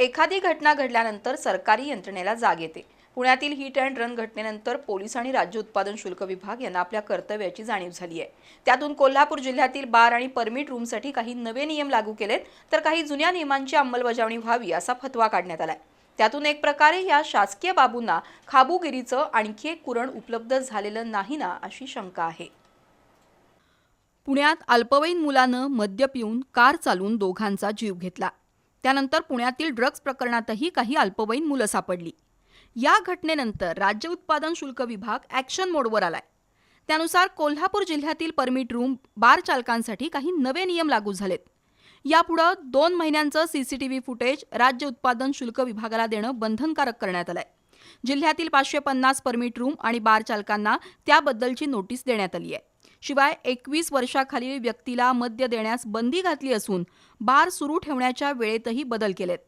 एखादी घटना घडल्यानंतर सरकारी यंत्रणेला जाग येते. पुण्यातील हिट अँड रन घटनेनंतर पोलीस आणि राज्य उत्पादन शुल्क विभाग यांना आपल्या कर्तव्याची जाणीव झाली आहे. त्यातून कोल्हापूर जिल्ह्यातील बार आणि परमिट रूमसाठी काही नवे नियम लागू केलेत तर काही जुन्या नियमांची अंमलबजावणी व्हावी असा फतवा काढण्यात आलाय. त्यातून एक प्रकारे या शासकीय बाबूंना खाबूगिरीचं आणखी एक कुरण उपलब्ध झालेलं नाही ना अशी शंका आहे. पुण्यात अल्पवयीन मुलानं मद्य पिऊन कार चालवून दोघांचा जीव घेतला. त्यानंतर पुण्यातील ड्रग्ज प्रकरणातही काही अल्पवयीन मुलं सापडली. या घटनेनंतर राज्य उत्पादन शुल्क विभाग ॲक्शन मोडवर आलाय. त्यानुसार कोल्हापूर जिल्ह्यातील परमिट रूम बार चालकांसाठी काही नवे नियम लागू झालेत. यापुढं दोन महिन्यांचं सीसीटीव्ही फुटेज राज्य उत्पादन शुल्क विभागाला देणं बंधनकारक करण्यात आलंय. जिल्ह्यातील पाचशे पन्नास परमिट रूम आणि बार चालकांना त्याबद्दलची नोटीस देण्यात आली आहे शिवाय एकवीस वर्षाखालील व्यक्तीला मद्य देण्यास बंदी घातली असून बार सुरू ठेवण्याच्या वेळेतही बदल केलेत.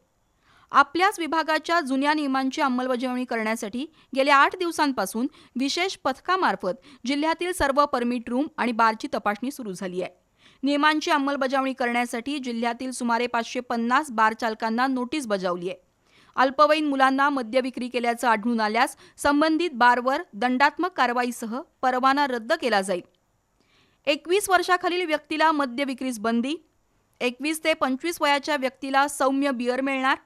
आपल्याच विभागाच्या जुन्या नियमांची अंमलबजावणी करण्यासाठी गेल्या आठ दिवसांपासून विशेष पथकामार्फत जिल्ह्यातील सर्व परमिट रूम आणि बारची तपासणी सुरू झाली आहे. नियमांची अंमलबजावणी करण्यासाठी जिल्ह्यातील सुमारे पाचशे पन्नास बार चालकांना नोटीस बजावली आहे. अल्पवयीन मुलांना मद्य विक्री केल्याचं आढळून आल्यास संबंधित बारवर दंडात्मक कारवाईसह परवाना रद्द केला जाईल. एकवीस वर्षाखालील व्यक्तीला मद्य विक्रीस बंदी. एकवीस ते पंचवीस वयाच्या व्यक्तीला सौम्य बियर मिळणार.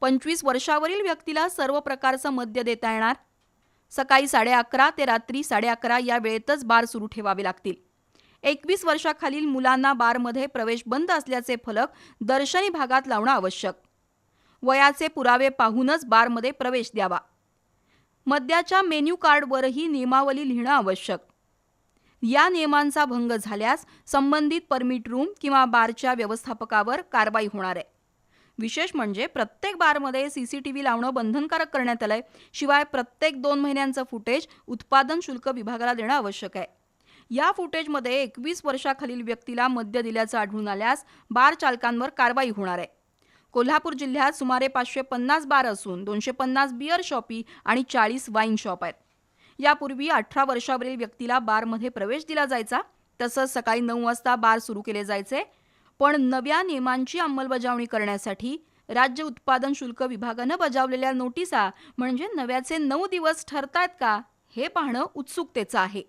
पंचवीस वर्षावरील व्यक्तीला सर्व प्रकारचं मद्य देता येणार. सकाळी साडे अकरा ते रात्री साडे अकरा या वेळेतच बार सुरू ठेवावे लागतील. एकवीस वर्षाखालील मुलांना बारमध्ये प्रवेश बंद असल्याचे फलक दर्शनी भागात लावणं आवश्यक. वयाचे पुरावे पाहूनच बारमध्ये प्रवेश द्यावा. मद्याच्या मेन्यू कार्डवरही नियमावली लिहिणं आवश्यक. या नियमांचा भंग झाल्यास संबंधित परमिट रूम किंवा बारच्या व्यवस्थापकावर कारवाई होणार आहे. विशेष म्हणजे प्रत्येक बारमध्ये सी सी टी व्ही लावणं बंधनकारक करण्यात आलंय. शिवाय प्रत्येक दोन महिन्यांचं फुटेज उत्पादन शुल्क विभागाला देणं आवश्यक आहे. या फुटेजमध्ये एकवीस वर्षाखालील व्यक्तीला मद्य दिल्याचं आढळून आल्यास बार चालकांवर कारवाई होणार आहे. कोल्हापूर जिल्ह्यात सुमारे पाचशे पन्नास बार असून दोनशे पन्नास बिअर शॉपी आणि चाळीस वाईन शॉप आहेत. यापूर्वी अठरा वर्षावरील व्यक्तीला बारमध्ये प्रवेश दिला जायचा. तसंच सकाळी नऊ वाजता बार सुरू केले जायचे. पण नव्या नियमांची अंमलबजावणी करण्यासाठी राज्य उत्पादन शुल्क विभागानं बजावलेल्या नोटिसा म्हणजे नव्याचे नऊ दिवस ठरतायत का हे पाहणं उत्सुकतेचं आहे.